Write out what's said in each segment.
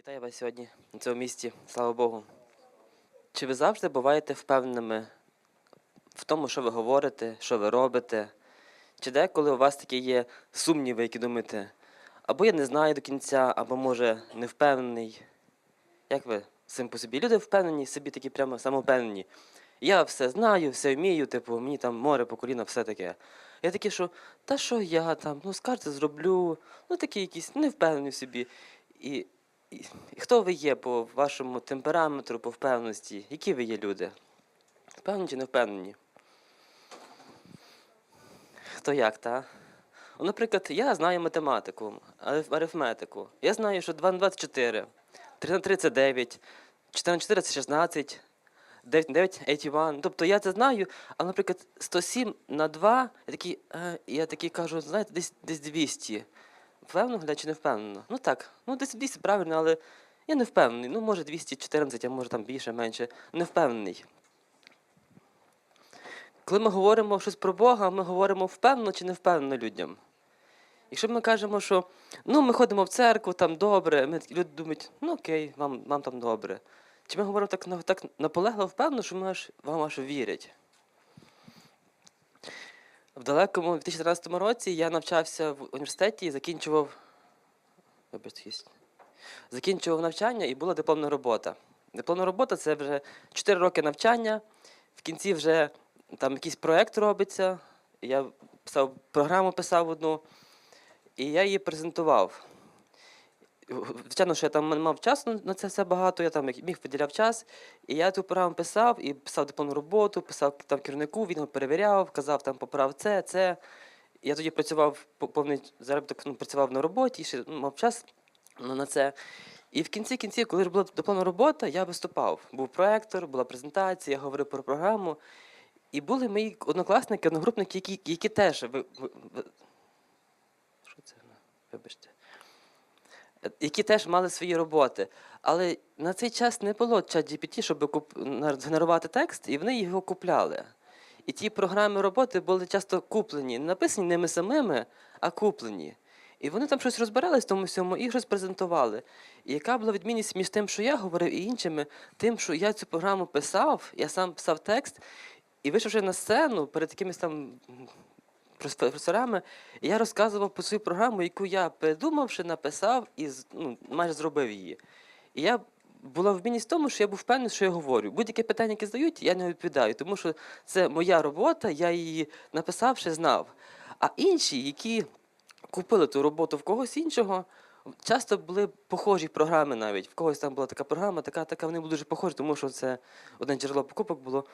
Вітаю вас сьогодні на цьому місці, слава Богу. Чи ви завжди буваєте впевненими в тому, що ви говорите, що ви робите? Чи деколи у вас такі є сумніви, які думаєте, або я не знаю до кінця, або може не впевнений? Як ви цим по собі? Люди впевнені, собі такі прямо самовпевнені. Я все знаю, все вмію, типу, мені там море по коліна, все таке. Я такий, що та що я там, ну скажете, зроблю, ну такі якісь не впевнені в собі. І, хто ви є по вашому темпераметру, по впевненості? Які ви є люди? Впевнені чи не впевнені? Хто як, та? Ну, наприклад, я знаю математику, арифметику. Я знаю, що 2 на 2 – це 4, 3 на 3 – це 9, 4 на 4 – це 16, 9 на 9 – 81. Тобто я це знаю, а, наприклад, 107 на 2, я такий, е, я такий кажу, знаєте, десь, десь 200. Впевнено, гля, чи не впевнено? Ну так, ну десь 200 правильно, але я не впевнений. Ну, може 214, а може там більше, менше. Не впевнений. Коли ми говоримо щось про Бога, ми говоримо впевнено чи не впевнено людям. Якщо ми кажемо, що ну, ми ходимо в церкву, там добре, ми, люди думають, ну окей, вам, вам там добре. Чи ми говоримо так, так наполегливо впевнено, що ми аж, вам аж вірять? В далекому 2014 році я навчався в університеті і закінчував. Закінчував навчання і була дипломна робота. Дипломна робота це вже 4 роки навчання. В кінці вже там якийсь проєкт робиться. Я писав програму писав одну, і я її презентував. Звичайно, що я там мав часу на це все багато, я там міг виділяв час. І я ту програму писав і писав дипломну роботу, писав там керівнику, він його перевіряв, казав там поправ це, це. Я тоді працював повний заробіток, ну, працював на роботі, ще ну, мав час ну, на це. І в кінці кінців, коли була дипломна робота, я виступав. Був проектор, була презентація, я говорив про програму. І були мої однокласники, одногрупники, які, які теж ви, ви, ви- що це? Вибачте. Які теж мали свої роботи. Але на цей час не було чат GPT, щоб куп... згенерувати текст, і вони його купляли. І ті програми роботи були часто куплені, не написані ними самими, а куплені. І вони там щось розбирались в тому всьому і щось презентували. І яка була відмінність між тим, що я говорив, і іншими, тим, що я цю програму писав, я сам писав текст, і вийшовши на сцену перед якимись там професорами, я розказував про свою програму, яку я придумавши, написав і ну, майже зробив її. І я була вмінність в тому, що я був впевнений, що я говорю. Будь-яке питання, яке здають, я не відповідаю, тому що це моя робота, я її написавши, знав. А інші, які купили ту роботу в когось іншого, часто були похожі програми навіть. В когось там була така програма, така, така, вони були дуже похожі, тому що це одне джерело покупок було.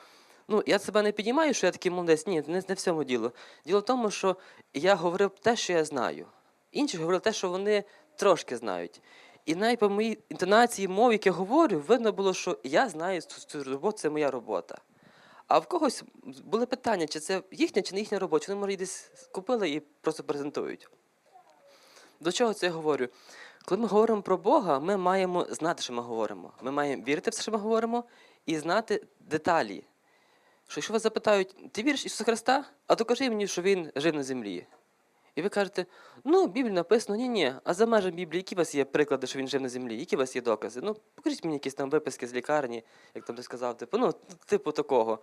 Ну, я себе не піднімаю, що я такий молодець. Ні, не, не в цьому діло. Діло в тому, що я говорив те, що я знаю. Інші говорили те, що вони трошки знають. І навіть по моїй інтонації мов, як я говорю, видно було, що я знаю цю, цю роботу, це моя робота. А в когось були питання, чи це їхня, чи не їхня робота, чи вони, може, десь купили і просто презентують. До чого це я говорю? Коли ми говоримо про Бога, ми маємо знати, що ми говоримо. Ми маємо вірити в те, що ми говоримо, і знати деталі. Що якщо вас запитають, ти віриш Ісуса Христа? А докажи мені, що Він жив на землі. І ви кажете, ну, в написано, ні, ні. А за межами Біблії, які у вас є приклади, що він жив на землі? Які у вас є докази? Ну, покажіть мені якісь там виписки з лікарні, як там ти сказав, типу, ну, типу такого.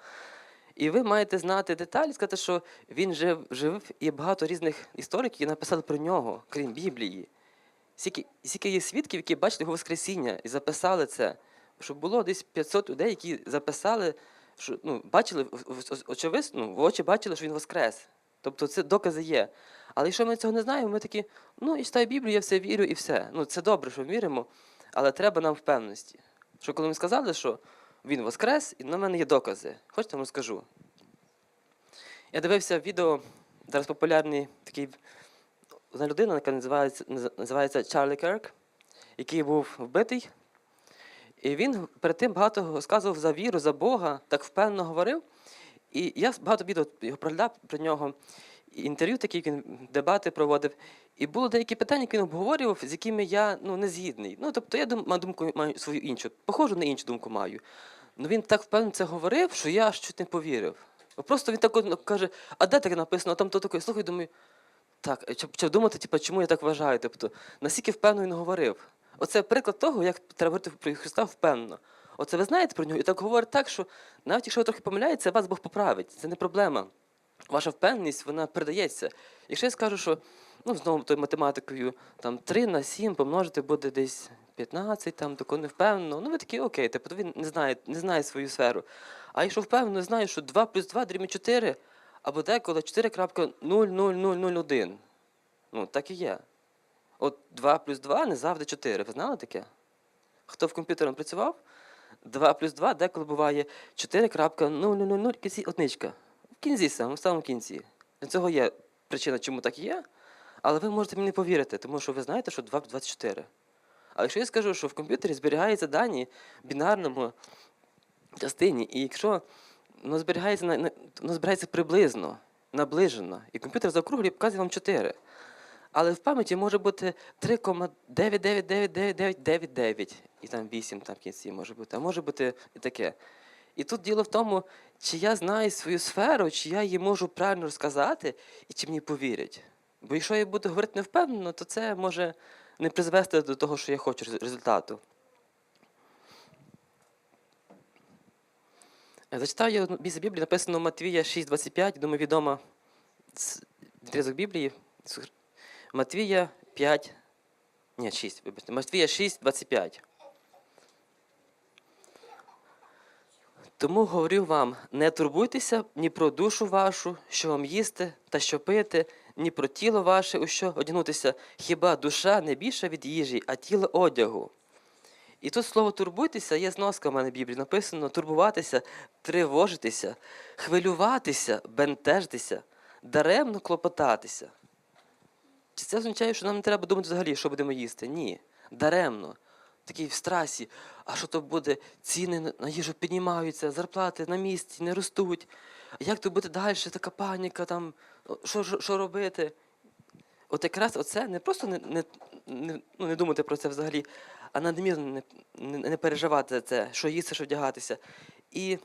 І ви маєте знати деталі, сказати, що він жив, жив і багато різних істориків написали про нього, крім Біблії. Скільки, скільки є свідків, які бачили його Воскресіння і записали це. Щоб було десь 500 людей, які записали, що ну, бачили, очевидно, ну, в очі бачили, що він воскрес. Тобто це докази є. Але якщо ми цього не знаємо, ми такі, ну, і читаю Біблію, я все вірю і все. Ну, це добре, що віримо, але треба нам впевненості. Що коли ми сказали, що він воскрес, і на мене є докази. Хочете, вам розкажу. Я дивився відео, зараз популярний такий одна людина, яка називається Чарлі Керк, який був вбитий. І він перед тим багато розказував за віру, за Бога, так впевнено говорив. І я багато відео його проглядав про нього, інтерв'ю такі, він дебати проводив. І було деякі питання, які він обговорював, з якими я ну, не згідний. Ну, тобто я маю думку маю свою іншу, похожу на іншу думку маю. Ну він так впевнено це говорив, що я аж чуть не повірив. Просто він так от каже, а де таке написано? А там то таке. Слухай, думаю, так, чи, чи думати, типу, чому я так вважаю? Тобто, наскільки впевнено він говорив. Оце приклад того, як треба говорити про Христа впевнено. Оце ви знаєте про нього, і так говорить так, що навіть якщо ви трохи помиляєтеся, вас Бог поправить. Це не проблема. Ваша впевненість, вона передається. Якщо я скажу, що ну, знову тою математикою там 3 на 7 помножити буде десь 15, там тако не впевнено, ну ви такі окей, тобто він не знає, не знає свою сферу. А якщо впевнено, знає, що 2 плюс 2 дорівнює 4, або деколи 4.00001. Ну, так і є. От 2 плюс 2 не завжди 4. Ви знали таке? Хто в комп'ютером працював? 2 плюс 2 деколи буває 4.0000 в кінці одничка. В кінці саме, в самому кінці. Для цього є причина, чому так є. Але ви можете мені не повірити, тому що ви знаєте, що 2 плюс 24. А якщо я скажу, що в комп'ютері зберігаються дані в бінарному частині, і якщо воно зберігається, на, на- воно зберігається приблизно, наближено, і комп'ютер заокруглює і показує вам 4. Але в пам'яті може бути 3,9999999 і там 8 там в кінці може бути, а може бути і таке. І тут діло в тому, чи я знаю свою сферу, чи я її можу правильно розказати, і чи мені повірять. Бо якщо я буду говорити невпевнено, то це може не призвести до того, що я хочу результату. Зачитав я місце Біблії, написано Матвія 6,25, думаю, відома відрізок Біблії. Матвія 5, ні, 6, вибачте, Матвія 6, 25. Тому говорю вам, не турбуйтеся ні про душу вашу, що вам їсти та що пити, ні про тіло ваше, у що одягнутися, хіба душа не більша від їжі, а тіло одягу. І тут слово турбуйтеся є зноска в мене в Біблії. Написано турбуватися, тривожитися, хвилюватися, бентежитися, даремно клопотатися. Чи це означає, що нам не треба думати взагалі, що будемо їсти? Ні. Даремно. Такий в страсі. А що то буде? Ціни на- їжу піднімаються, зарплати на місці не ростуть. Як то буде далі? Така паніка, там, що, що, що робити? От якраз оце не просто не, не, не, ну, не думати про це взагалі, а надмірно не, не, не переживати за це, що їсти, що вдягатися. І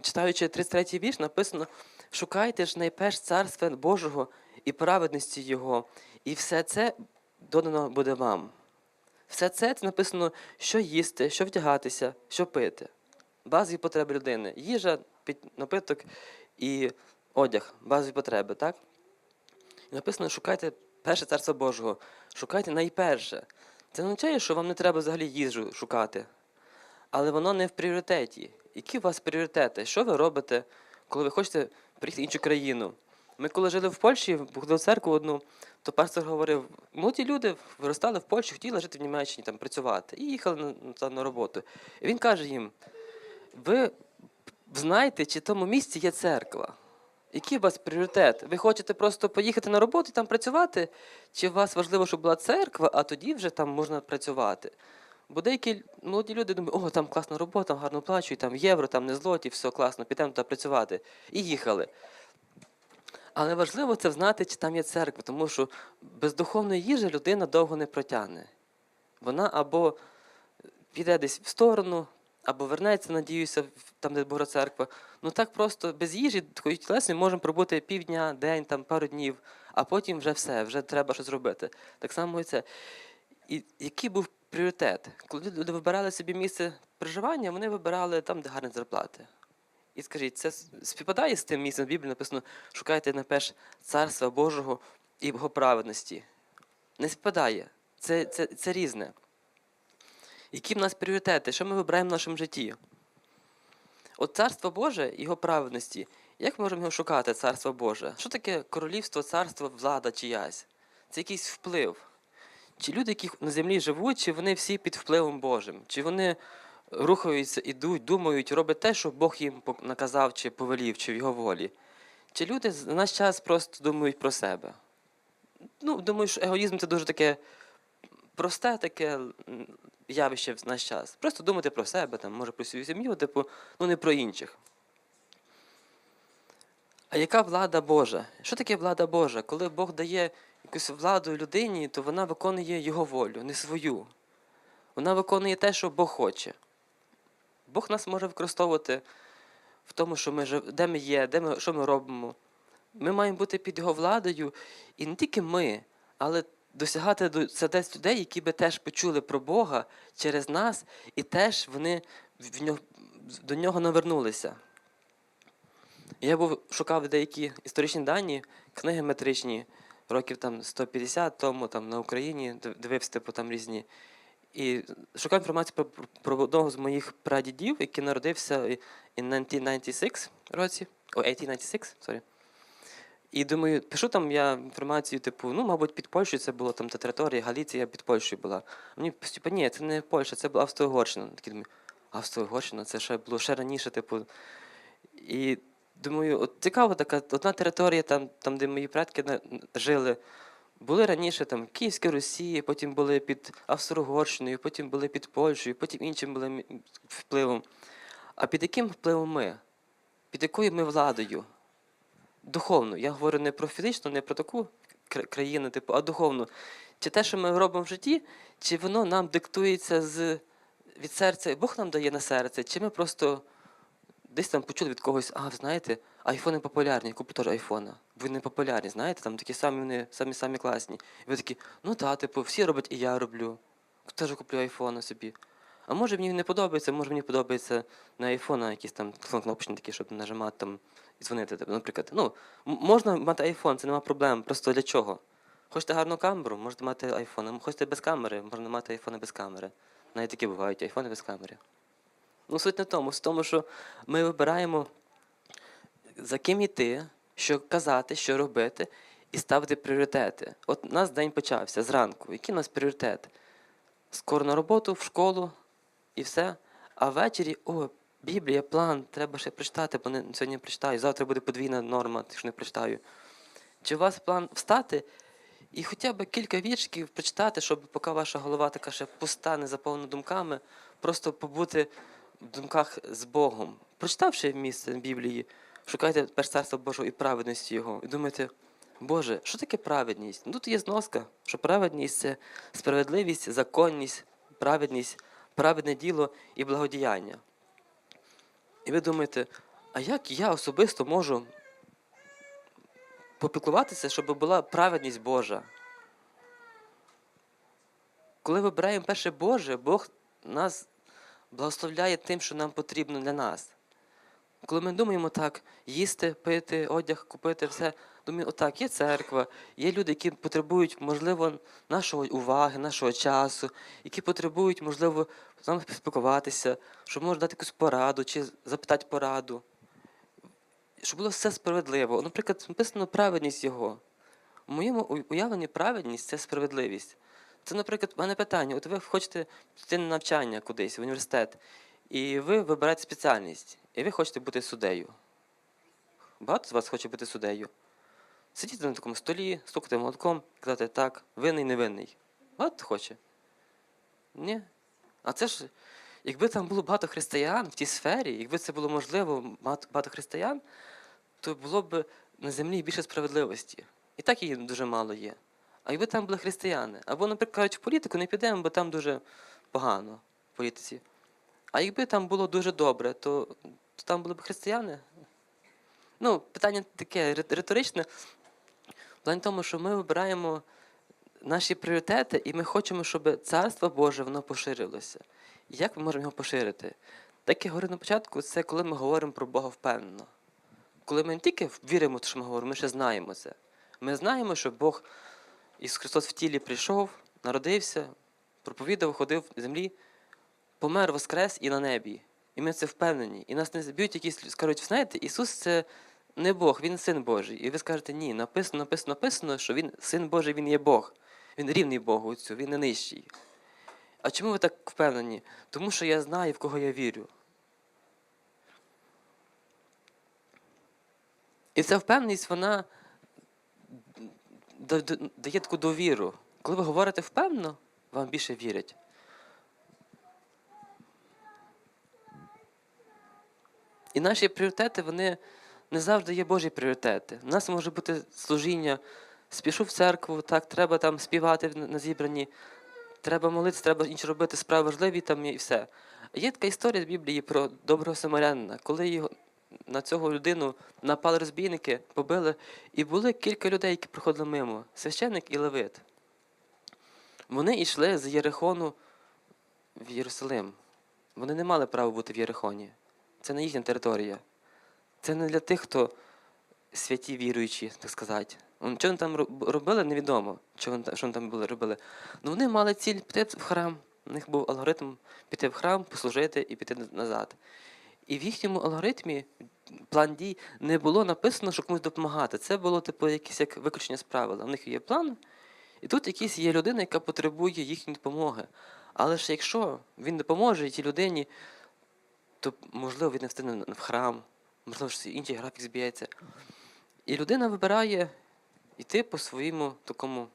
читаючи 33-й вірш, написано: шукайте ж найперш царства Божого і праведності Його, і все це додано буде вам. Все це це написано, що їсти, що вдягатися, що пити. Базові потреби людини. Їжа, напиток і одяг, базові потреби, так? І написано, шукайте перше царство Божого, шукайте найперше. Це не означає, що вам не треба взагалі їжу шукати. Але воно не в пріоритеті. Які у вас пріоритети? Що ви робите, коли ви хочете приїхати в іншу країну? Ми коли жили в Польщі, ходили в церкву одну, то пастор говорив: молоді люди виростали в Польщі, хотіли жити в Німеччині, там працювати, і їхали на, на, роботу. І він каже їм: ви знаєте, чи в тому місці є церква? Який у вас пріоритет? Ви хочете просто поїхати на роботу і там працювати? Чи у вас важливо, щоб була церква, а тоді вже там можна працювати? Бо деякі молоді люди думають, о, там класна робота, гарно плачуть, там євро, там не злоті, все класно, підемо туди працювати. І їхали. Але важливо це знати, чи там є церква, тому що без духовної їжі людина довго не протягне. Вона або піде десь в сторону, або вернеться, надіюся, там, де Божа церква. Ну так просто без їжі, такої тілесної, можемо пробути півдня, день, там, пару днів, а потім вже все, вже треба щось робити. Так само і це. І який був пріоритет? Коли люди вибирали собі місце проживання, вони вибирали там, де гарні зарплати. І скажіть, це співпадає з тим місцем в Біблії написано, шукайте найперш царства Божого і його праведності. Не співпадає. Це, це, це різне. Які в нас пріоритети? Що ми вибираємо в нашому житті? От царство Боже і його праведності. Як ми можемо його шукати, царство Боже? Що таке королівство, царство, влада чиясь? Це якийсь вплив. Чи люди, які на землі живуть, чи вони всі під впливом Божим? Чи вони рухаються, ідуть, думають, роблять те, що Бог їм наказав, чи повелів, чи в його волі? Чи люди на наш час просто думають про себе? Ну, думаю, що егоїзм це дуже таке просте таке явище в наш час. Просто думати про себе, там, може про свою сім'ю, типу, ну не про інших. А яка влада Божа? Що таке влада Божа? Коли Бог дає якусь владу людині, то вона виконує його волю, не свою. Вона виконує те, що Бог хоче. Бог нас може використовувати в тому, що ми жив... де ми є, де ми, що ми робимо. Ми маємо бути під його владою, і не тільки ми, але досягати до сердець людей, які би теж почули про Бога через нас, і теж вони в нього, до нього навернулися. Я був шукав деякі історичні дані, книги метричні, років там 150 тому там на Україні, див- дивився типу там різні. І шукав інформацію про, про- одного з моїх прадідів, який народився in 1996 році, о, 1896, sorry. І думаю, пишу там я інформацію, типу, ну, мабуть, під Польщею це було там та територія, Галіція під Польщею була. Мені типу, ні, це не Польща, це була Австро-Угорщина. Такий думаю, Австро-Угорщина, це ще було ще раніше, типу. І думаю, от цікава така одна територія, там, там де мої предки жили. Були раніше там Київська Росія, потім були під Австро-Угорщиною, потім були під Польщею, потім іншим були впливом. А під яким впливом ми? Під якою ми владою? Духовно. Я говорю не про фізично, не про таку країну, типу, а духовно. Чи те, що ми робимо в житті, чи воно нам диктується з, від серця, Бог нам дає на серце, чи ми просто десь там почули від когось, а, знаєте, айфони популярні, я куплю теж айфона. Бо вони популярні, знаєте, там такі самі вони самі самі класні. І ви такі, ну так, типу, всі роблять, і я роблю. Теж куплю айфона собі. А може мені не подобається, може мені подобається на айфона якісь там кнопочні такі, щоб нажимати там і дзвонити. Наприклад, ну, можна мати айфон, це нема проблем. Просто для чого? Хочете гарну камеру, можете мати айфон. Хочете без камери, можна мати айфони без камери. Навіть такі бувають айфони без камери. Ну, суть не в тому, в тому, що ми вибираємо, за ким йти, що казати, що робити, і ставити пріоритети. От у нас день почався зранку. Які у нас пріоритети? Скоро на роботу, в школу і все. А ввечері, о, Біблія, план, треба ще прочитати, бо не, сьогодні прочитаю. Завтра буде подвійна норма, якщо не прочитаю. Чи у вас план встати і хоча б кілька віршиків прочитати, щоб поки ваша голова така ще пуста, не заповнена думками, просто побути в думках з Богом. Прочитавши місце Біблії, шукайте перш царства Божого і праведності Його. І думаєте, Боже, що таке праведність? Ну тут є зноска, що праведність це справедливість, законність, праведність, праведне діло і благодіяння. І ви думаєте, а як я особисто можу попіклуватися, щоб була праведність Божа? Коли вибираємо перше Боже, Бог нас благословляє тим, що нам потрібно для нас. Коли ми думаємо так, їсти, пити, одяг, купити, все, думаю, отак, є церква, є люди, які потребують, можливо, нашої уваги, нашого часу, які потребують, можливо, з нами спілкуватися, щоб може дати якусь пораду чи запитати пораду. Щоб було все справедливо. Наприклад, написано праведність його. У моєму уявленні праведність це справедливість. Це, наприклад, в мене питання: от ви хочете піти на навчання кудись, в університет, і ви вибираєте спеціальність, і ви хочете бути суддею. Багато з вас хоче бути суддею. Сидіти на такому столі, стукати молотком, казати так, винний, невинний. Багато хоче. Ні. А це ж, якби там було багато християн в тій сфері, якби це було можливо, багато християн, то було б на землі більше справедливості. І так її дуже мало є. А якби там були християни, або, наприклад, в політику не підемо, бо там дуже погано в політиці. А якби там було дуже добре, то, то там були б християни. Ну, питання таке рит- риторичне. В плані тому, що ми вибираємо наші пріоритети, і ми хочемо, щоб царство Боже воно поширилося. І як ми можемо його поширити? Так я говорив на початку, це коли ми говоримо про Бога впевнено. Коли ми не тільки віримо в що ми говоримо, ми ще знаємо це. Ми знаємо, що Бог Ісус Христос в тілі прийшов, народився, проповідав, ходив на землі, помер, воскрес і на небі. І ми це впевнені. І нас не заб'ють якісь, скажуть, знаєте, Ісус це не Бог, Він син Божий. І ви скажете, ні, написано, написано, написано, що Він син Божий, Він є Бог. Він рівний Богу отцю, він не нижчий. А чому ви так впевнені? Тому що я знаю, в кого я вірю. І ця впевненість, вона да- да- дає таку довіру. Коли ви говорите впевнено, вам більше вірять. І наші пріоритети, вони не завжди є Божі пріоритети. У нас може бути служіння, спішу в церкву, так, треба там співати на зібранні, треба молитися, треба інші робити справи важливі там і все. Є така історія з Біблії про доброго самарянина, коли його на цього людину напали розбійники, побили, і були кілька людей, які проходили мимо, священник і левит. Вони йшли з Єрихону в Єрусалим. Вони не мали права бути в Єрихоні. Це не їхня територія. Це не для тих, хто святі віруючі, так сказати. Що вони там робили, невідомо, що вони, та- що вони там були, робили. Ну вони мали ціль піти в храм. У них був алгоритм піти в храм, послужити і піти назад. І в їхньому алгоритмі план дій не було написано, що комусь допомагати. Це було типу якесь як виключення з правила. У них є план, і тут якась є людина, яка потребує їхньої допомоги. Але ж якщо він допоможе тій людині, то можливо він не встигне в храм, можливо, щось інший графік зб'ється. І людина вибирає йти по своєму такому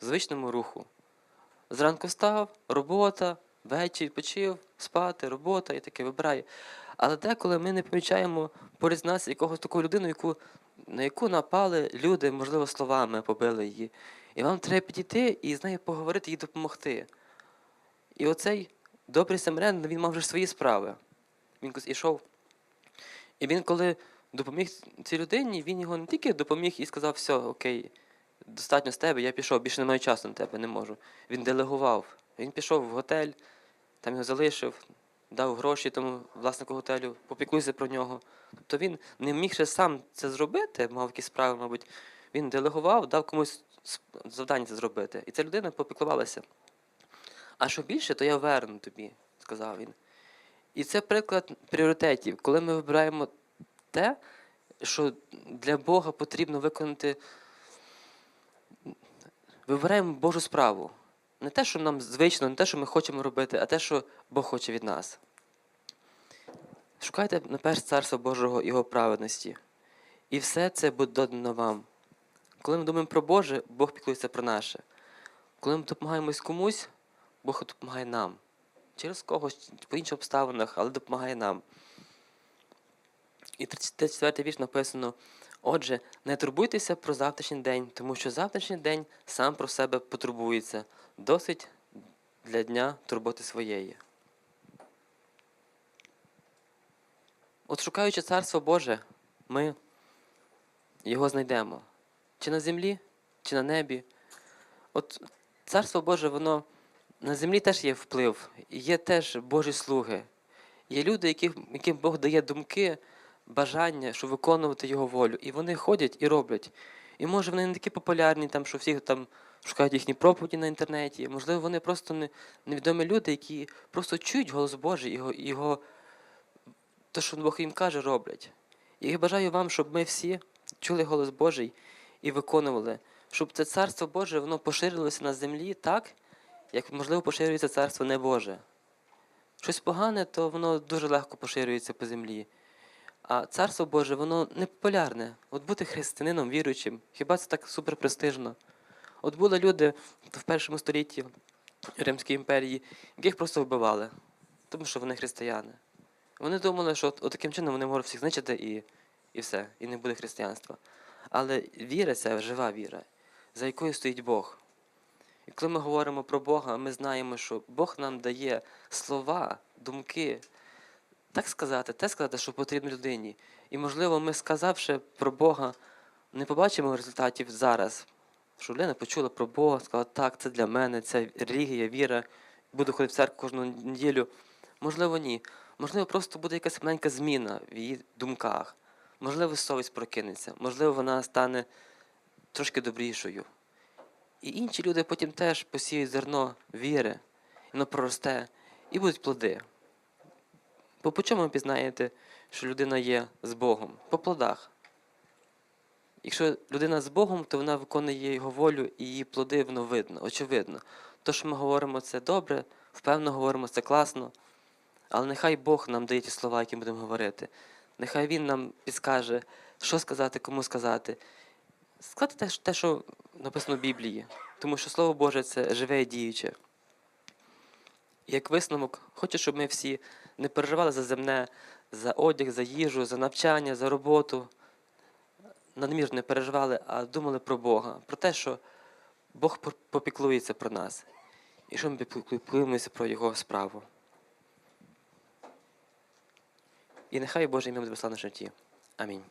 звичному руху. Зранку встав, робота, ввечері відпочив, спати, робота і таке вибирає. Але деколи ми не помічаємо поряд з нас якогось таку людину, яку, на яку напали люди, можливо, словами побили її. І вам треба підійти і з нею поговорити, їй допомогти. І оцей добрий самарянин, він мав вже свої справи. Він ішов. І він, коли допоміг цій людині, він його не тільки допоміг і сказав, все, окей, достатньо з тебе, я пішов, більше не маю часу на тебе, не можу. Він делегував. Він пішов в готель, там його залишив, дав гроші тому власнику готелю, попіклуйся про нього. Тобто він не міг ще сам це зробити, мав якісь справи, мабуть. Він делегував, дав комусь завдання це зробити. І ця людина попіклувалася. А що більше, то я верну тобі, сказав він. І це приклад пріоритетів, коли ми вибираємо те, що для Бога потрібно виконати. Вибираємо Божу справу. Не те, що нам звично, не те, що ми хочемо робити, а те, що Бог хоче від нас. Шукайте наперед Царства Божого Його праведності. І все це буде додано вам. Коли ми думаємо про Боже, Бог піклується про наше. Коли ми допомагаємось комусь, Бог допомагає нам. Через когось, по інших обставинах, але допомагає нам. І 34 вірш написано: Отже, не турбуйтеся про завтрашній день, тому що завтрашній день сам про себе потурбується. Досить для дня турботи своєї. От шукаючи Царство Боже, ми його знайдемо. Чи на землі, чи на небі. От Царство Боже, воно на землі теж є вплив, є теж Божі слуги. Є люди, яким, яким Бог дає думки, бажання, щоб виконувати Його волю. І вони ходять і роблять. І може вони не такі популярні, там, що всі там шукають їхні проповіді на інтернеті. Можливо, вони просто не, невідомі люди, які просто чують голос Божий, його, його те, що Бог їм каже, роблять. І я бажаю вам, щоб ми всі чули голос Божий і виконували, щоб це царство Боже воно поширилося на землі так, як можливо поширюється царство не Боже. Щось погане, то воно дуже легко поширюється по землі. А царство Боже, воно не популярне. От бути християнином, віруючим, хіба це так суперпрестижно? От були люди в першому столітті Римської імперії, яких просто вбивали, тому що вони християни. Вони думали, що от, от таким чином вони можуть всіх знищити і, і все, і не буде християнства. Але віра це жива віра, за якою стоїть Бог. І коли ми говоримо про Бога, ми знаємо, що Бог нам дає слова, думки, так сказати, те сказати, що потрібно людині. І, можливо, ми, сказавши про Бога, не побачимо результатів зараз. Що людина почула про Бога, сказала, так, це для мене, це релігія, віра, буду ходити в церкву кожну неділю. Можливо, ні. Можливо, просто буде якась маленька зміна в її думках. Можливо, совість прокинеться, можливо, вона стане трошки добрішою. І інші люди потім теж посіють зерно віри, воно проросте, і будуть плоди. Бо по чому ви пізнаєте, що людина є з Богом? По плодах. Якщо людина з Богом, то вона виконує Його волю і її плоди воно видно, очевидно. То, що ми говоримо, це добре, впевнено говоримо, це класно. Але нехай Бог нам дає ті слова, які будемо говорити. Нехай Він нам підскаже, що сказати, кому сказати. Сказати те, те, що написано в Біблії, тому що Слово Боже це живе і діюче. Як висновок, хочу, щоб ми всі не переживали за земне, за одяг, за їжу, за навчання, за роботу. Надмірно не переживали, а думали про Бога, про те, що Бог попіклується про нас. І що ми піклуємося про Його справу. І нехай Боже ім'я буде в житті. Амінь.